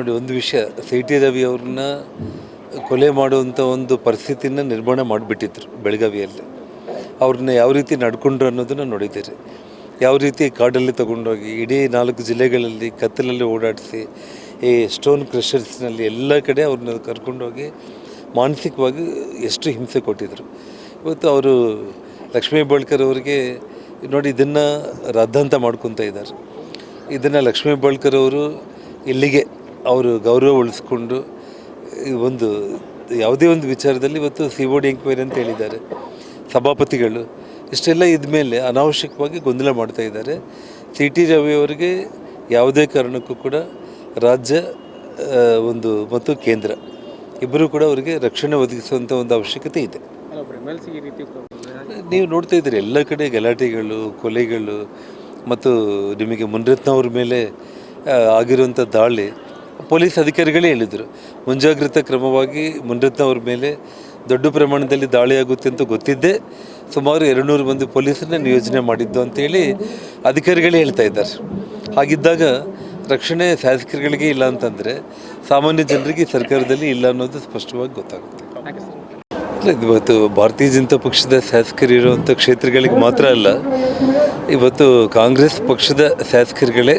ನೋಡಿ ಒಂದು ವಿಷಯ ಸಿ ಟಿ ರವಿ ಅವ್ರನ್ನ ಕೊಲೆ ಮಾಡುವಂಥ ಒಂದು ಪರಿಸ್ಥಿತಿನ ನಿರ್ಮಾಣ ಮಾಡಿಬಿಟ್ಟಿದ್ರು ಬೆಳಗಾವಿಯಲ್ಲಿ. ಅವ್ರನ್ನ ಯಾವ ರೀತಿ ನಡ್ಕೊಂಡ್ರು ಅನ್ನೋದನ್ನು ನೋಡಿದ್ದೀರಿ. ಯಾವ ರೀತಿ ಕಾಡಲ್ಲಿ ತಗೊಂಡೋಗಿ, ಇಡೀ ನಾಲ್ಕು ಜಿಲ್ಲೆಗಳಲ್ಲಿ ಕತ್ತಲಲ್ಲಿ ಓಡಾಡಿಸಿ, ಈ ಸ್ಟೋನ್ ಕ್ರಷರ್ಸ್ನಲ್ಲಿ ಎಲ್ಲ ಕಡೆ ಅವ್ರನ್ನ ಕರ್ಕೊಂಡೋಗಿ ಮಾನಸಿಕವಾಗಿ ಎಷ್ಟು ಹಿಂಸೆ ಕೊಟ್ಟಿದ್ದರು ಇವತ್ತು ಅವರು ಲಕ್ಷ್ಮೀ ಬಳ್ಕರ್ ಅವರಿಗೆ ನೋಡಿ ಇದನ್ನು ರದ್ದಂತ ಮಾಡ್ಕೊತಾ ಇದ್ದಾರೆ. ಇದನ್ನು ಲಕ್ಷ್ಮೀ ಬಳ್ಕರ್ ಅವರು ಇಲ್ಲಿಗೆ ಅವರು ಗೌರವ ಉಳಿಸ್ಕೊಂಡು ಒಂದು, ಯಾವುದೇ ಒಂದು ವಿಚಾರದಲ್ಲಿ ಇವತ್ತು ಸಿ ಒ ಡಿ ಎಂಕ್ವೈರಿ ಅಂತ ಹೇಳಿದ್ದಾರೆ. ಸಭಾಪತಿಗಳು, ಇಷ್ಟೆಲ್ಲ ಇದ್ಮೇಲೆ ಅನಾವಶ್ಯಕವಾಗಿ ಗೊಂದಲ ಮಾಡ್ತಾ ಇದ್ದಾರೆ. ಸಿ ಟಿ ರವಿ ಅವರಿಗೆ ಯಾವುದೇ ಕಾರಣಕ್ಕೂ ಕೂಡ ರಾಜ್ಯ ಒಂದು ಮತ್ತು ಕೇಂದ್ರ ಇಬ್ಬರೂ ಕೂಡ ಅವರಿಗೆ ರಕ್ಷಣೆ ಒದಗಿಸುವಂಥ ಒಂದು ಅವಶ್ಯಕತೆ ಇದೆ. ನೀವು ನೋಡ್ತಾ ಇದ್ದೀರಿ, ಎಲ್ಲ ಕಡೆ ಗಲಾಟೆಗಳು, ಕೊಲೆಗಳು ಮತ್ತು ನಿಮಗೆ ಮುನ್ರತ್ನ ಅವ್ರ ಮೇಲೆ ಆಗಿರುವಂಥ ದಾಳಿ ಪೊಲೀಸ್ ಅಧಿಕಾರಿಗಳೇ ಹೇಳಿದರು. ಮುಂಜಾಗ್ರತಾ ಕ್ರಮವಾಗಿ ಮುನ್ರತ್ನ ಅವ್ರ ಮೇಲೆ ದೊಡ್ಡ ಪ್ರಮಾಣದಲ್ಲಿ ದಾಳಿಯಾಗುತ್ತೆ ಅಂತ ಗೊತ್ತಿದ್ದೆ. ಸುಮಾರು ಎರಡುನೂರು ಮಂದಿ ಪೊಲೀಸರನ್ನ ನಿಯೋಜನೆ ಮಾಡಿದ್ದು ಅಂತೇಳಿ ಅಧಿಕಾರಿಗಳೇ ಹೇಳ್ತಾ ಇದ್ದಾರೆ. ಹಾಗಿದ್ದಾಗ ರಕ್ಷಣೆ ಶಾಸಕರುಗಳಿಗೆ ಇಲ್ಲ ಅಂತಂದರೆ ಸಾಮಾನ್ಯ ಜನರಿಗೆ ಸರ್ಕಾರದಲ್ಲಿ ಇಲ್ಲ ಅನ್ನೋದು ಸ್ಪಷ್ಟವಾಗಿ ಗೊತ್ತಾಗುತ್ತೆ. ಇವತ್ತು ಭಾರತೀಯ ಜನತಾ ಪಕ್ಷದ ಶಾಸಕರು ಇರುವಂಥ ಕ್ಷೇತ್ರಗಳಿಗೆ ಮಾತ್ರ ಅಲ್ಲ, ಇವತ್ತು ಕಾಂಗ್ರೆಸ್ ಪಕ್ಷದ ಶಾಸಕರುಗಳೇ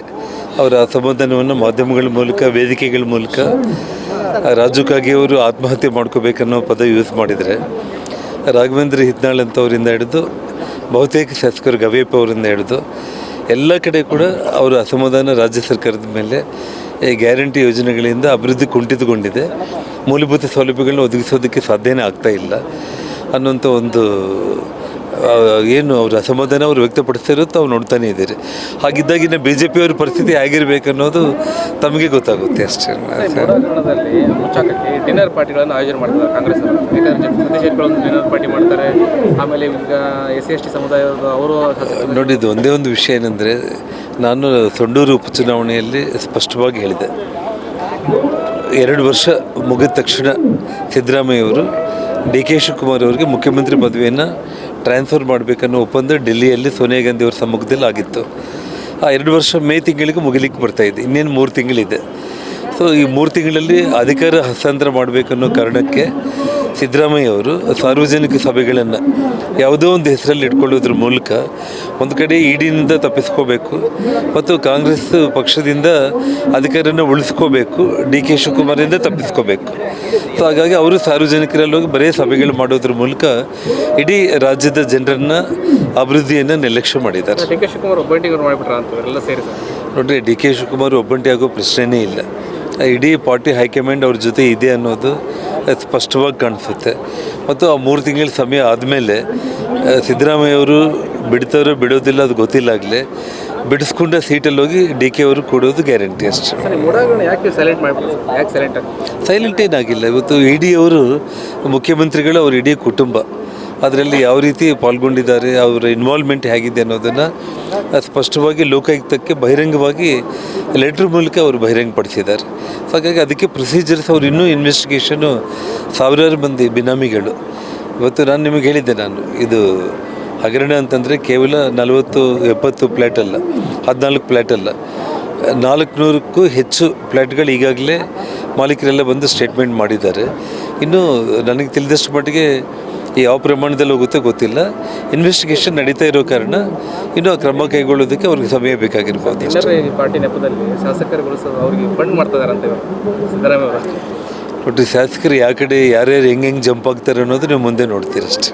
ಅವರ ಅಸಮಾಧಾನವನ್ನು ಮಾಧ್ಯಮಗಳ ಮೂಲಕ, ವೇದಿಕೆಗಳ ಮೂಲಕ ರಾಜು ಕಾಗೆ ಅವರು ಆತ್ಮಹತ್ಯೆ ಮಾಡ್ಕೋಬೇಕನ್ನೋ ಪದ ಯೂಸ್ ಮಾಡಿದರೆ, ರಾಘವೇಂದ್ರ ಹಿತ್ನಾಳ್ ಅಂತವರಿಂದ ಹಿಡಿದು ಬಹುತೇಕ ಶಾಸಕರು ಗವೇಪ್ ಅವರಿಂದ ಹಿಡಿದು ಎಲ್ಲ ಕಡೆ ಕೂಡ ಅವರ ಅಸಮಾಧಾನ ರಾಜ್ಯ ಸರ್ಕಾರದ ಮೇಲೆ ಈ ಗ್ಯಾರಂಟಿ ಯೋಜನೆಗಳಿಂದ ಅಭಿವೃದ್ಧಿ ಕುಂಠಿತಗೊಂಡಿದೆ. ಮೂಲಭೂತ ಸೌಲಭ್ಯಗಳನ್ನ ಒದಗಿಸೋದಕ್ಕೆ ಸಾಧ್ಯನೇ ಆಗ್ತಾ ಇಲ್ಲ ಅನ್ನೋಂಥ ಒಂದು ಏನು ಅವರು ಅಸಮಾಧಾನ ಅವರು ವ್ಯಕ್ತಪಡಿಸ್ತಾ ಇರೋ ತಾವು ನೋಡ್ತಾನೆ ಇದ್ದೀರಿ. ಹಾಗಿದ್ದಾಗಿನ ಬಿ ಜೆ ಪಿಯವ್ರ ಪರಿಸ್ಥಿತಿ ಹೇಗಿರ್ಬೇಕು ಅನ್ನೋದು ತಮಗೆ ಗೊತ್ತಾಗುತ್ತೆ ಅಷ್ಟೇ. ಡಿನ್ನರ್ ಪಾರ್ಟಿಗಳನ್ನು ಆಯೋಜನೆ ಮಾಡ್ತಾರೆ ಕಾಂಗ್ರೆಸ್ ಡಿನ್ನರ್ ಪಾರ್ಟಿ ಮಾಡ್ತಾರೆ. ಆಮೇಲೆ ಈಗ ಎಸ್ ಸಿ ಎಸ್ ಟಿ ಸಮುದಾಯದ ಅವರು ನೋಡಿದ್ದು ಒಂದೇ ಒಂದು ವಿಷಯ ಏನಂದರೆ ನಾನು ಸೊಂಡೂರು ಉಪಚುನಾವಣೆಯಲ್ಲಿ ಸ್ಪಷ್ಟವಾಗಿ ಹೇಳಿದೆ. ಎರಡು ವರ್ಷ ಮುಗಿದ ತಕ್ಷಣ ಸಿದ್ದರಾಮಯ್ಯವರು ಡಿ ಕೆ ಶಿವಕುಮಾರ್ ಅವರಿಗೆ ಮುಖ್ಯಮಂತ್ರಿ ಪದವಿಯನ್ನು ಟ್ರಾನ್ಸ್ಫರ್ ಮಾಡಬೇಕನ್ನೋ ಒಪ್ಪಂದ ಡೆಲ್ಲಿಯಲ್ಲಿ ಸೋನಿಯಾ ಗಾಂಧಿ ಅವರ ಸಮ್ಮುಖದಲ್ಲಿ ಆಗಿತ್ತು. ಆ ಎರಡು ವರ್ಷ ಮೇ ತಿಂಗಳಿಗೆ ಮುಗಿಲಿಕ್ಕೆ ಬರ್ತಾ ಇದೆ. ಇನ್ನೇನು ಮೂರು ತಿಂಗಳಿದೆ. ಸೊ ಈ ಮೂರು ತಿಂಗಳಲ್ಲಿ ಅಧಿಕಾರ ಹಸ್ತಾಂತರ ಮಾಡಬೇಕನ್ನೋ ಕಾರಣಕ್ಕೆ ಸಿದ್ದರಾಮಯ್ಯ ಅವರು ಸಾರ್ವಜನಿಕ ಸಭೆಗಳನ್ನು ಯಾವುದೋ ಒಂದು ಹೆಸರಲ್ಲಿ ಇಟ್ಕೊಳ್ಳೋದ್ರ ಮೂಲಕ ಒಂದು ಕಡೆ ಇಡಿನಿಂದ ತಪ್ಪಿಸ್ಕೋಬೇಕು ಮತ್ತು ಕಾಂಗ್ರೆಸ್ ಪಕ್ಷದಿಂದ ಅಧಿಕಾರನ ಉಳಿಸ್ಕೋಬೇಕು ಡಿ ಕೆ ಶಿವಕುಮಾರಿಂದ ತಪ್ಪಿಸ್ಕೋಬೇಕು. ಸೊ ಹಾಗಾಗಿ ಅವರು ಸಾರ್ವಜನಿಕರಲ್ಲಿ ಹೋಗಿ ಬರೀ ಸಭೆಗಳು ಮಾಡೋದ್ರ ಮೂಲಕ ಇಡೀ ರಾಜ್ಯದ ಜನರನ್ನು ಅಭಿವೃದ್ಧಿಯನ್ನು ನಿರ್ಲಕ್ಷ್ಯ ಮಾಡಿದ್ದಾರೆ. ಡಿ ಕೆ ಶಿವಕುಮಾರ್ ಒಬ್ಬಂಟಿಗರು ಮಾಡಿಬಿಟ್ರ ಅಂತ ಎಲ್ಲ ಸೇರಿ ಸರ್ ನೋಡ್ರಿ ಡಿ ಕೆ ಶಿವಕುಮಾರ್ ಒಬ್ಬಂಟಿ ಆಗೋ ಪ್ರಶ್ನೆನೇ ಇಲ್ಲ. ಇಡೀ ಪಾರ್ಟಿ ಹೈಕಮಾಂಡ್ ಅವ್ರ ಜೊತೆ ಇದೆ ಅನ್ನೋದು ಸ್ಪಷ್ಟವಾಗಿ ಕಾಣಿಸುತ್ತೆ. ಮತ್ತು ಆ ಮೂರು ತಿಂಗಳ ಸಮಯ ಆದಮೇಲೆ ಸಿದ್ದರಾಮಯ್ಯ ಅವರು ಬಿಡ್ತಾರೋ ಬಿಡೋದಿಲ್ಲ ಅದು ಗೊತ್ತಿಲ್ಲಾಗಲೇ ಬಿಡಿಸ್ಕೊಂಡ ಸೀಟಲ್ಲಿ ಹೋಗಿ ಡಿ ಕೆ ಅವರು ಕೊಡೋದು ಗ್ಯಾರಂಟಿ ಅಷ್ಟೇ. ಸೈಲೆಂಟ್ ಏನಾಗಿಲ್ಲ ಇವತ್ತು ಇಡೀ ಅವರು ಮುಖ್ಯಮಂತ್ರಿಗಳು ಅವ್ರ ಇಡೀ ಕುಟುಂಬ. ಅದರಲ್ಲಿ ಯಾವ ರೀತಿ ಪಾಲ್ಗೊಂಡಿದ್ದಾರೆ, ಅವರ ಇನ್ವಾಲ್ವ್ಮೆಂಟ್ ಹೇಗಿದೆ ಅನ್ನೋದನ್ನು ಸ್ಪಷ್ಟವಾಗಿ ಲೋಕಾಯುಕ್ತಕ್ಕೆ ಬಹಿರಂಗವಾಗಿ ಲೆಟ್ರ್ ಮೂಲಕ ಅವರು ಬಹಿರಂಗಪಡಿಸಿದ್ದಾರೆ. ಹಾಗಾಗಿ ಅದಕ್ಕೆ ಪ್ರೊಸೀಜರ್ಸ್ ಅವ್ರು ಇನ್ನೂ ಇನ್ವೆಸ್ಟಿಗೇಷನು ಸಾವಿರಾರು ಮಂದಿ ಬಿನಾಮಿಗಳು. ಇವತ್ತು ನಾನು ನಿಮಗೆ ಹೇಳಿದ್ದೆ ನಾನು, ಇದು ಹಗರಣ ಅಂತಂದರೆ ಕೇವಲ ನಲವತ್ತು, ಎಪ್ಪತ್ತು ಪ್ಲ್ಯಾಟ್ ಅಲ್ಲ, ಹದಿನಾಲ್ಕು ಪ್ಲ್ಯಾಟ್ ಅಲ್ಲ. ನಾಲ್ಕುನೂರಕ್ಕೂ ಹೆಚ್ಚು ಫ್ಲ್ಯಾಟ್ಗಳು ಈಗಾಗಲೇ ಮಾಲೀಕರೆಲ್ಲ ಬಂದು ಸ್ಟೇಟ್ಮೆಂಟ್ ಮಾಡಿದ್ದಾರೆ. ಇನ್ನು ನನಗೆ ತಿಳಿದಷ್ಟು ಮಟ್ಟಿಗೆ ಯಾವ ಪ್ರಮಾಣದಲ್ಲಿ ಹೋಗುತ್ತೆ ಗೊತ್ತಿಲ್ಲ. ಇನ್ವೆಸ್ಟಿಗೇಷನ್ ನಡೀತಾ ಇರೋ ಕಾರಣ ಇನ್ನೂ ಕ್ರಮ ಕೈಗೊಳ್ಳೋದಕ್ಕೆ ಅವ್ರಿಗೆ ಸಮಯ ಬೇಕಾಗಿರ್ಬೋದು ಡಿನ್ನರ್ ಪಾರ್ಟಿ ನೆಪದಲ್ಲಿ ಶಾಸಕರುಗಳು ಸಹ ಅವ್ರಿಗೆ ಫಂಡ್ ಒಟ್ಟು ಶಾಸಕರು ಯಾವ ಕಡೆ ಯಾರ್ಯಾರು ಹೆಂಗೆ ಹೆಂಗೆ ಜಂಪ್ ಆಗ್ತಾರೆ ಅನ್ನೋದು ನೀವು ಮುಂದೆ ನೋಡ್ತೀರಷ್ಟೇ.